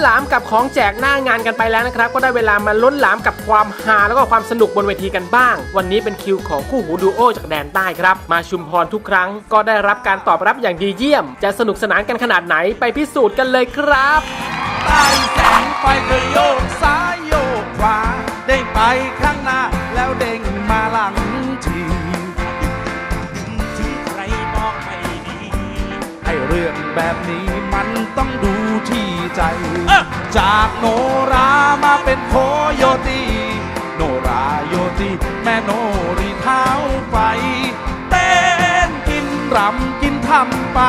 หลามกับของแจกหน้างานกันไปแล้วนะครับ ก็ได้เวลามาล้นหลามกับความฮาแล้วก็ความสนุกบนเวทีกันบ้าง วันนี้เป็นคิวของคู่หูดูโอจากแดนใต้ครับ มาชุมพรทุกครั้ง ก็ได้รับการตอบรับอย่างดีเยี่ยม จะสนุกสนานกันขนาดไหนไปพิสูจน์กันเลยครับใต้แสงไฟก็โยกซ้ายโยกขวาเด้งไปข้างหน้าแล้วเด้งมาหลังทีที่ใครมองไม่ดีไอเรื่องแบบนี้มันต้องดูที่ ใจเอ้อจากโนรามาเป็นโคโยตีโนราโยตีแม่โนรีเท้าไฟเต้นกินรำกินทำไป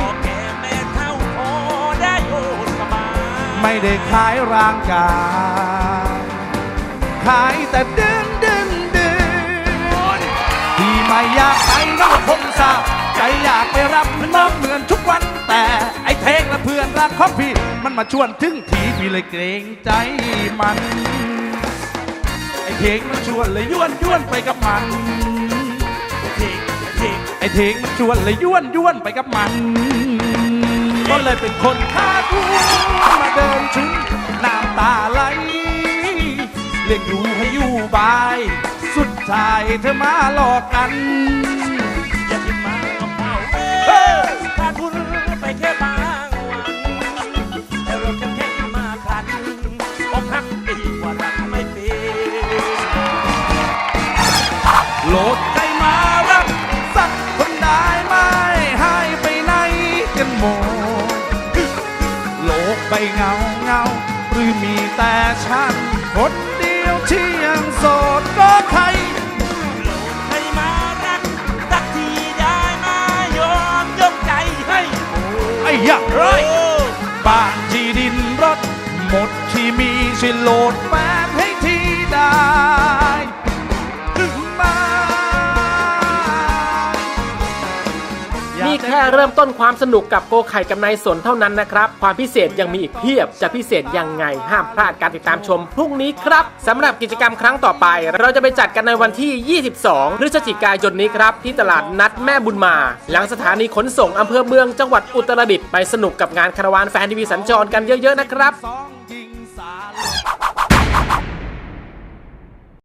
พอแก่แม่เท่าพอได้โอสบายไม่ได้ขายร่างกาย ขายแต่ดึง พื่อนรักของพี่ มันมาชวนถึงทีพี่เลยเกรงใจมัน ไอ้เทงมันชวนเลยย้วนย้วนไปกับมันเทกเทกไอ้เทงมันชวนเลยย้วนย้วนไปกับมันก็เลยเป็นคนฆ่าทูมาเดินชุนน้ำตาไหลเรียกอยู่ให้อยู่บาย สุดท้ายเธอมาหลอกกัน โลกใบเงาเงาหรือมีแต่ฉันคนเดียวที่ยังโสดก็ใครให้มารักสักทีได้มายอมยกใจให้ไอ้ยะเร้ยบ้านที่ดินรถหมดที่มีช่วยโหลดแฟ นี่แค่เริ่มต้นความสนุกกับโกไข่กับนายสนเท่านั้นนะครับ ความพิเศษยังมีอีกเพียบ จะพิเศษยังไง ห้ามพลาดการติดตามชมพรุ่งนี้ครับสำหรับกิจกรรมครั้งต่อไป เราจะไปจัดกันในวันที่ 22 พฤศจิกายนนี้ครับ ที่ตลาดนัดแม่บุญมา หลังสถานีขนส่งอำเภอเมืองจังหวัดอุตรดิตถ์ไปสนุกกับงานคาราวานแฟนทีวีสัญจรกันเยอะๆนะครับ